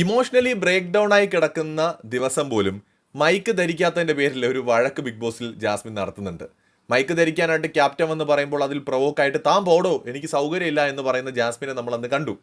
Emotionally break down ആയി കിടക്കുന്ന ദിവസം പോലും മൈക്ക് ധരിക്കാത്തതിന്റെ പേരിൽ ഒരു വഴക്ക് ബിഗ് ബോസിൽ ജാസ്മിൻ നടത്തുന്നുണ്ട്. മൈക്ക് ധരിക്കാനായിട്ട് ക്യാപ്റ്റൻ എന്ന് പറയുമ്പോൾ അതിൽ പ്രൊവോക്കായിട്ട് താൻ പോടോ എനിക്ക് സൗകര്യമില്ല എന്ന് പറയുന്ന ജാസ്മിനെ നമ്മൾ അന്ന് കണ്ടു.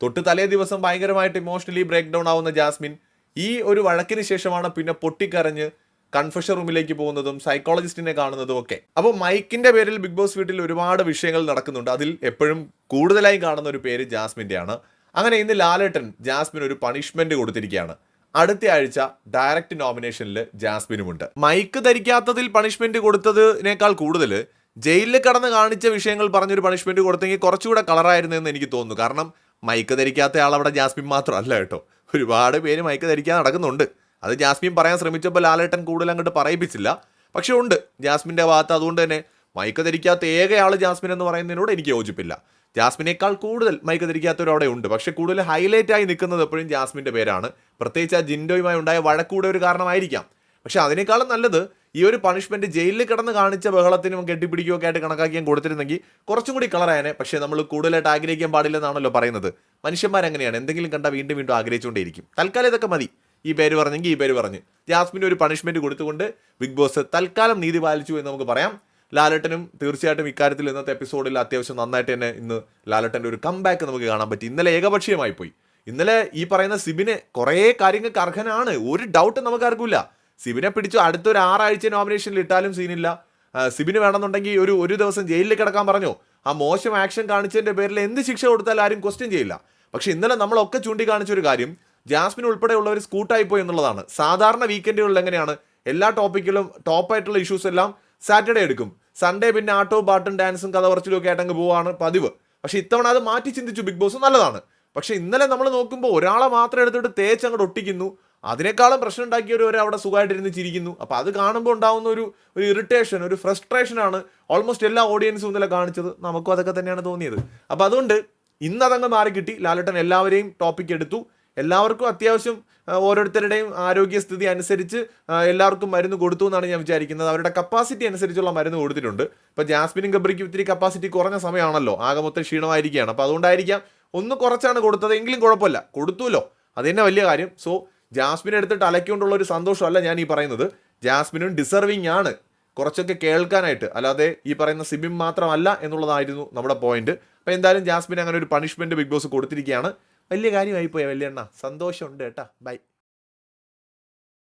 തൊട്ട് തലേ ദിവസം ഭയങ്കരമായിട്ട് ഇമോഷണലി ബ്രേക്ക് ഡൗൺ ആവുന്ന ജാസ്മിൻ ഈ ഒരു വഴക്കിന് ശേഷമാണ് പിന്നെ പൊട്ടിക്കരഞ്ഞ് കൺഫഷൻ റൂമിലേക്ക് പോകുന്നതും സൈക്കോളജിസ്റ്റിനെ കാണുന്നതും ഒക്കെ. അപ്പോൾ മൈക്കിന്റെ പേരിൽ ബിഗ് ബോസ് വീട്ടിൽ ഒരുപാട് വിഷയങ്ങൾ നടക്കുന്നുണ്ട്. അതിൽ എപ്പോഴും കൂടുതലായി കാണുന്ന ഒരു പേര് ജാസ്മിന്റെയാണ് അങ്ങനെ ഇന്ന് ലാലേട്ടൻ ജാസ്മിൻ ഒരു പണിഷ്മെന്റ് കൊടുത്തിരിക്കുകയാണ്. അടുത്ത ആഴ്ച ഡയറക്റ്റ് നോമിനേഷനിൽ ജാസ്മിനുമുണ്ട്. മൈക്ക് ധരിക്കാത്തതിൽ പണിഷ്മെന്റ് കൊടുത്തതിനേക്കാൾ കൂടുതൽ ജയിലിൽ കടന്ന് കാണിച്ച വിഷയങ്ങൾ പറഞ്ഞൊരു പണിഷ്മെന്റ് കൊടുത്തെങ്കിൽ കുറച്ചുകൂടെ കളറായിരുന്നു എന്ന് എനിക്ക് തോന്നുന്നു. കാരണം മൈക്ക് ധരിക്കാത്ത ആൾ അവിടെ ജാസ്മിൻ മാത്രമല്ല കേട്ടോ. ഒരുപാട് പേര് മൈക്ക് ധരിക്കാൻ നടക്കുന്നുണ്ട്. അത് ജാസ്മിൻ പറയാൻ ശ്രമിച്ചപ്പോൾ ലാലേട്ടൻ കൂടുതൽ അങ്ങോട്ട് പറയിപ്പിച്ചില്ല. പക്ഷേ ഉണ്ട് ജാസ്മിന്റെ ഭാഗത്ത്. അതുകൊണ്ട് തന്നെ മൈക്ക് ധരിക്കാത്ത ഏകയാൾ ജാസ്മിൻ എന്ന് പറയുന്നതിനോട് എനിക്ക് യോജിപ്പില്ല. ജാസ്മിനേക്കാൾ കൂടുതൽ മൈക്ക് തിരിക്കാത്തവരും അവിടെ ഉണ്ട്. പക്ഷേ കൂടുതൽ ഹൈലൈറ്റ് ആയി നിൽക്കുന്നത് എപ്പോഴും ജാസ്മിന്റെ പേരാണ്. പ്രത്യേകിച്ച് ആ ജിൻഡോയുമായി ഉണ്ടായ വഴക്കൂടെ ഒരു കാരണമായിരിക്കാം. പക്ഷേ അതിനേക്കാളും നല്ലത് ഈ ഒരു പണിഷ്മെന്റ് ജയിലിൽ കിടന്ന് കാണിച്ച ബഹളത്തിനും കെട്ടിപ്പിടിക്കുകയൊക്കെ ആയിട്ട് കണക്കാക്കിയാൻ കൊടുത്തിരുന്നെങ്കിൽ കുറച്ചും കൂടി കളറായനെ പക്ഷേ നമ്മൾ കൂടുതലായിട്ട് ആഗ്രഹിക്കാൻ പാടില്ലെന്നാണല്ലോ പറയുന്നത്. മനുഷ്യന്മാരങ്ങനെയാണ് എന്തെങ്കിലും കണ്ടാൽ വീണ്ടും വീണ്ടും ആഗ്രഹിച്ചുകൊണ്ടേയിരിക്കും. തൽക്കാലം ഇതൊക്കെ മതി. ഈ പേര് പറഞ്ഞെങ്കിൽ ഈ പേര് പറഞ്ഞ്. ജാസ്മിന് ഒരു പണിഷ്മെന്റ് കൊടുത്തുകൊണ്ട് ബിഗ് ബോസ് തൽക്കാലം നീതി പാലിച്ചു എന്ന് നമുക്ക് പറയാം. ലാലട്ടനും തീർച്ചയായിട്ടും ഇക്കാര്യത്തിൽ ഇന്നത്തെ എപ്പിസോഡിൽ അത്യാവശ്യം നന്നായിട്ട് തന്നെ ഇന്ന് ലാലട്ടന്റെ ഒരു കംബാക്ക് നമുക്ക് കാണാൻ പറ്റി. ഇന്നലെ ഏകപക്ഷീയമായി പോയി. ഇന്നലെ ഈ പറയുന്ന സിബിനെ കുറേ കാര്യങ്ങൾക്ക് അർഹനാണ്. ഒരു ഡൗട്ട് നമുക്കാർക്കില്ല സിബിനെ പിടിച്ചു അടുത്തൊരു ആറാഴ്ച നോമിനേഷനിൽ ഇട്ടാലും സീനില്ല സിബിന് വേണമെന്നുണ്ടെങ്കിൽ ഒരു ഒരു ദിവസം ജയിലിൽ കിടക്കാൻ പറഞ്ഞു. ആ മോശം ആക്ഷൻ കാണിച്ചതിന്റെ പേരിൽ എന്ത് ശിക്ഷ കൊടുത്താലും ആരും ക്വസ്റ്റ്യൻ ചെയ്യില്ല. പക്ഷേ ഇന്നലെ നമ്മളൊക്കെ ചൂണ്ടിക്കാണിച്ച ഒരു കാര്യം ജാസ്മിൻ ഉൾപ്പെടെയുള്ളവർ സ്കൂട്ടായി പോയി എന്നുള്ളതാണ്. സാധാരണ വീക്കെൻഡുകളിൽ എങ്ങനെയാണ്? എല്ലാ ടോപ്പിക്കിലും ടോപ്പായിട്ടുള്ള ഇഷ്യൂസ് എല്ലാം സാറ്റർഡേ എടുക്കും. സൺഡേ പിന്നെ ആട്ടോ പാട്ടും ഡാൻസും കഥ പറച്ചിലും ഒക്കെ ആയിട്ടങ്ങ് പോവാണ് പതിവ്. പക്ഷേ ഇത്തവണ അത് മാറ്റി ചിന്തിച്ചു ബിഗ് ബോസ് നല്ലതാണ്. പക്ഷേ ഇന്നലെ നമ്മൾ നോക്കുമ്പോൾ ഒരാളെ മാത്രം എടുത്തിട്ട് തേച്ച് അങ്ങോട്ട് ഒട്ടിക്കുന്നു. അതിനേക്കാളും പ്രശ്നം ഉണ്ടാക്കിയവർ അവിടെ സുഖമായിട്ടിരുന്ന് ചിരിക്കുന്നു. അപ്പോൾ അത് കാണുമ്പോൾ ഉണ്ടാകുന്ന ഒരു ഒരു ഇറിറ്റേഷൻ ഒരു ഫ്രസ്ട്രേഷനാണ് ഓൾമോസ്റ്റ് എല്ലാ ഓഡിയൻസും ഇന്നലെ കാണിച്ചത്. നമുക്കും അതൊക്കെ തന്നെയാണ് തോന്നിയത്. അപ്പോൾ അതുകൊണ്ട് ഇന്നതങ്ങ് അതങ്ങ് മാറി കിട്ടി ലാലട്ടൻ എല്ലാവരെയും ടോപ്പിക് എടുത്തു. എല്ലാവർക്കും അത്യാവശ്യം ഓരോരുത്തരുടെയും ആരോഗ്യസ്ഥിതി അനുസരിച്ച് എല്ലാവർക്കും മരുന്ന് കൊടുത്തു എന്നാണ് ഞാൻ വിചാരിക്കുന്നത്. അവരുടെ കപ്പാസിറ്റി അനുസരിച്ചുള്ള മരുന്ന് കൊടുത്തിട്ടുണ്ട്. ഇപ്പോൾ ജാസ്മിനും ഗബ്രിക്കും ഇത്തിരി കപ്പാസിറ്റി കുറഞ്ഞ സമയമാണല്ലോ. ആകെ മൊത്തം ക്ഷീണമായിരിക്കുകയാണ്. അപ്പോൾ അതുകൊണ്ടായിരിക്കാം ഒന്ന് കുറച്ചാണ് കൊടുത്തത്. എങ്കിലും കുഴപ്പമില്ല. കൊടുത്തുല്ലോ. അത് തന്നെ വലിയ കാര്യം. സോ ജാസ്മിൻ എടുത്തിട്ട് അലക്കൊണ്ടുള്ള ഒരു സന്തോഷമല്ല ഞാൻ ഈ പറയുന്നത്. ജാസ്മിനും ഡിസർവിങ് ആണ്. കുറച്ചൊക്കെ കേൾക്കാനായിട്ട്. അല്ലാതെ ഈ പറയുന്ന സിബിം മാത്രമല്ല എന്നുള്ളതായിരുന്നു നമ്മുടെ പോയിന്റ് അപ്പോൾ എന്തായാലും ജാസ്മിൻ അങ്ങനെ ഒരു പണിഷ്മെന്റ് ബിഗ് ബോസ് കൊടുത്തിരിക്കുകയാണ്. വലിയ കാര്യമായിപ്പോയാ പോയ വലിയ എണ്ണ. സന്തോഷമുണ്ട് കേട്ടാ. ബൈ